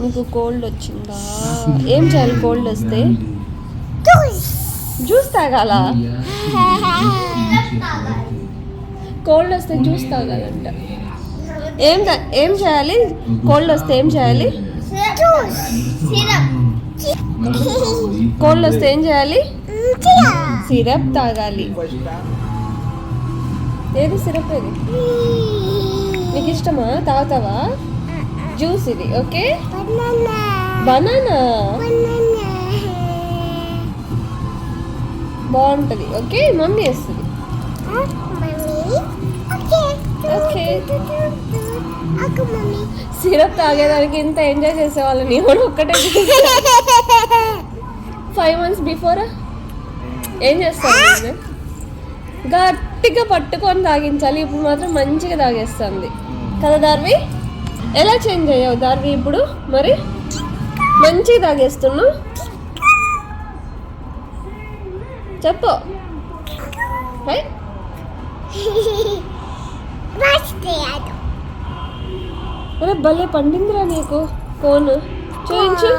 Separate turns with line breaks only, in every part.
నీకు కోల్డ్ వచ్చిందా? ఏం చేయాలి కోల్డ్ వస్తే? జ్యూస్ తాగాల? కోల్డ్ వస్తే జ్యూస్ తాగాలంట. ఏం ఏం చేయాలి? కోల్డ్ వస్తే ఏం చేయాలి? కోల్డ్ వస్తే ఏం చేయాలి? సిరప్ తాగాలి. ఏది సిరప్ ఏది? నీకు ఇష్టమా? తాగుతావా? జ్యూస్ ఇది ఓకే? బనానా. బాగుంటది ఓకే? మమ్మీ వేస్తుంది. సిరప్ తాగేదానికి ఇంత ఎంజాయ్ చేసేవాళ్ళని ఎవరు ఒక్కటే ఫైవ్ మంత్స్ బిఫోర్ ఏం చేస్తాను నేను? గట్టిగా పట్టుకొని తాగించాలి ఇప్పుడు మాత్రం మంచిగా తాగేస్తుంది. కదా దార్వి ఎలా చేంజ్ అయ్యావు దార్వి ఇప్పుడు? మరి మంచిగా తాగేస్తున్నావు చెప్పు? అరే భలే పండిందిరా నీకు ఫోన్. చూయించు.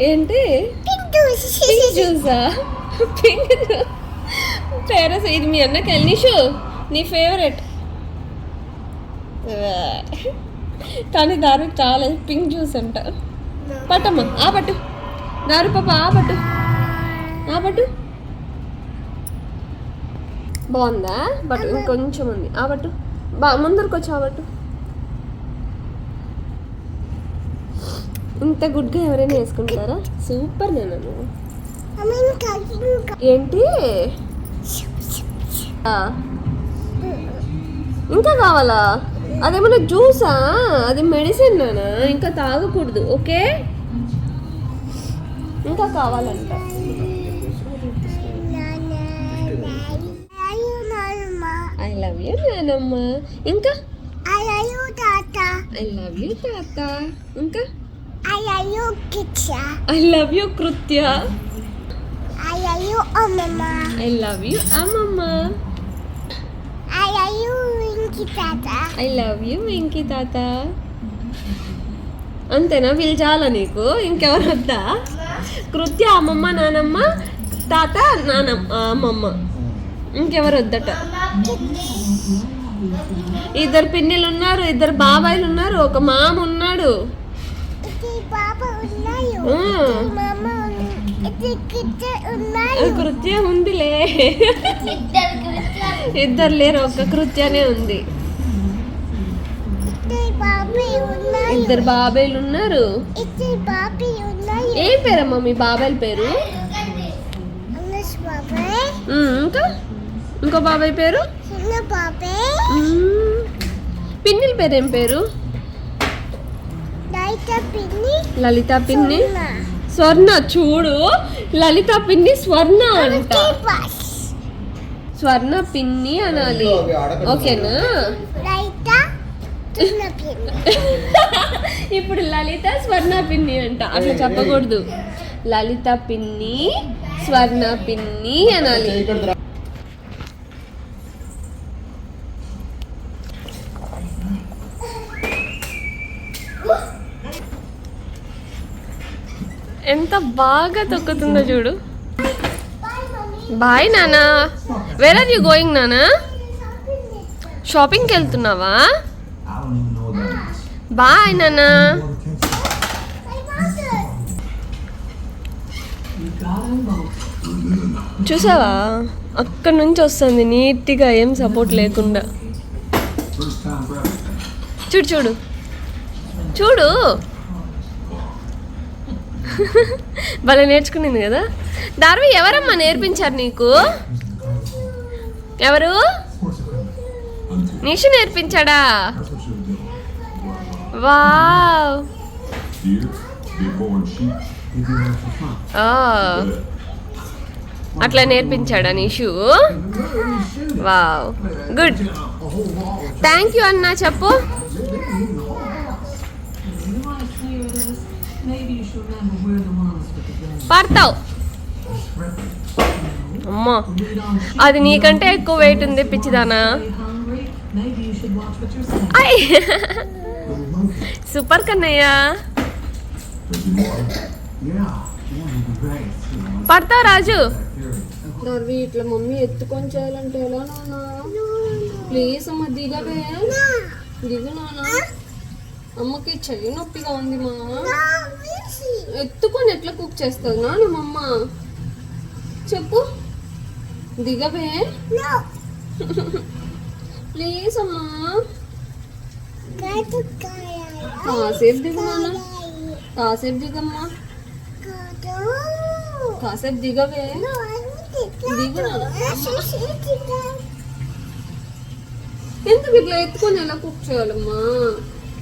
ఏంటి? జ్యూసా పింక్ పేరస్ ఇది మీ అన్నకి ఎల్నిషు నీ ఫేవరెట్. కానీ దారు చాలా పింక్ జ్యూస్ అంట. పట్టమ్మా ఆ పట్టు. దారు పాప ఆ పట్టు. ఆ పట్టు. బాగుందా? బట్ ఇంకొంచెం ఉంది. ఆ పట్టు. బా ముందరకు వచ్చి ఆ పట్టు. ఇంత గుడ్గా ఎవరైనా వేసుకుంటారా? సూపర్ నేను ఏంటి. ఇంకా కావాలా? అదేమన్నా జ్యూసా? అది మెడిసిన్ నానా? ఇంకా తాగకూడదు ఓకే? ఇంకా కావాలంట. ఐ లవ్ యూ నానమ్మ. ఇంకా? ఐ లవ్ యూ తాత. ఇంకా? I love you Kritya I love you అమ్మమ్మ ఐ లవ్ యూ వెంకీ తాత అంతేనా? వీళ్ళు చాలా నీకు. ఇంకెవరు వద్దా? కృత్య అమ్మమ్మ నానమ్మ తాత నానమ్మ అమ్మమ్మ. ఇంకెవరు వద్దట? ఇద్దరు పిన్నిలు ఉన్నారు ఇద్దరు బాబాయిలు ఉన్నారు ఒక మామ ఉన్నాడు. కృత్య ఉందిలే. ఇద్దరు లేరు ఒక కృత్యనే ఉంది. ఇద్దరు బాబాయిలు ఉన్నారు. ఏం పేరమ్మా మీ బాబాయిల పేరు? ఇంకా? ఇంకో బాబాయ్ పేరు? పిన్నిల పేరు ఏం పేరు? లలిత పిన్ని. స్వర్ణ చూడు. లలిత పిన్ని స్వర్ణ అంట. స్వర్ణ పిన్ని అనాలి. ఓకేనా? ఇప్పుడు లలిత స్వర్ణ పిన్ని అంట. అట్లా చెప్పకూడదు. లలిత పిన్ని స్వర్ణ పిన్ని అనాలి. ఎంత బాగా తొక్కుతుందో చూడు. బాయ్ నానా. వేర్ ఆర్ యూ గోయింగ్ నానా? షాపింగ్కి వెళ్తున్నావా? బాయ్ నానా. చూసావా? అక్కడ నుంచి వస్తుంది. నీట్గా ఏం సపోర్ట్ లేకుండా. చూడు చూడు. చూడు. భలే నేర్చుకునింది కదా. దార్వి ఎవరమ్మా నేర్పించారు నీకు? ఎవరు? నిషు నేర్పించాడా? వావ్. అట్లా నేర్పించాడా Nishu? Wow. Good. Thank you అన్నా చెప్పు. పడతావు. అమ్మా. అది నీకంటే ఎక్కువ వెయిట్ ఉంది పిచ్చిదానా. సూపర్ కన్నయ్యా. పడతావు రాజు. ఇట్లా మమ్మీ ఎత్తుకొని చేయాలంటే ఎలా నాన్న? ప్లీజ్ అమ్మా దిగవే. దిగు అమ్మకి చెయ్యి నొప్పిగా ఉంది మా. ఎత్తుకొని ఎట్లా కుక్ చేస్తుంది నాన్న మా అమ్మ. చెప్పు. దిగవే. ప్లీజ్ అమ్మా. కాసేపు దిగు నాన్న. కాసేపు దిగమ్మా. కాసేపు దిగవే. దిగు ఎందుకు ఇట్లా ఎత్తుకొని ఎలా కుక్ చేయాలమ్మా?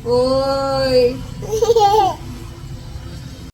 喂。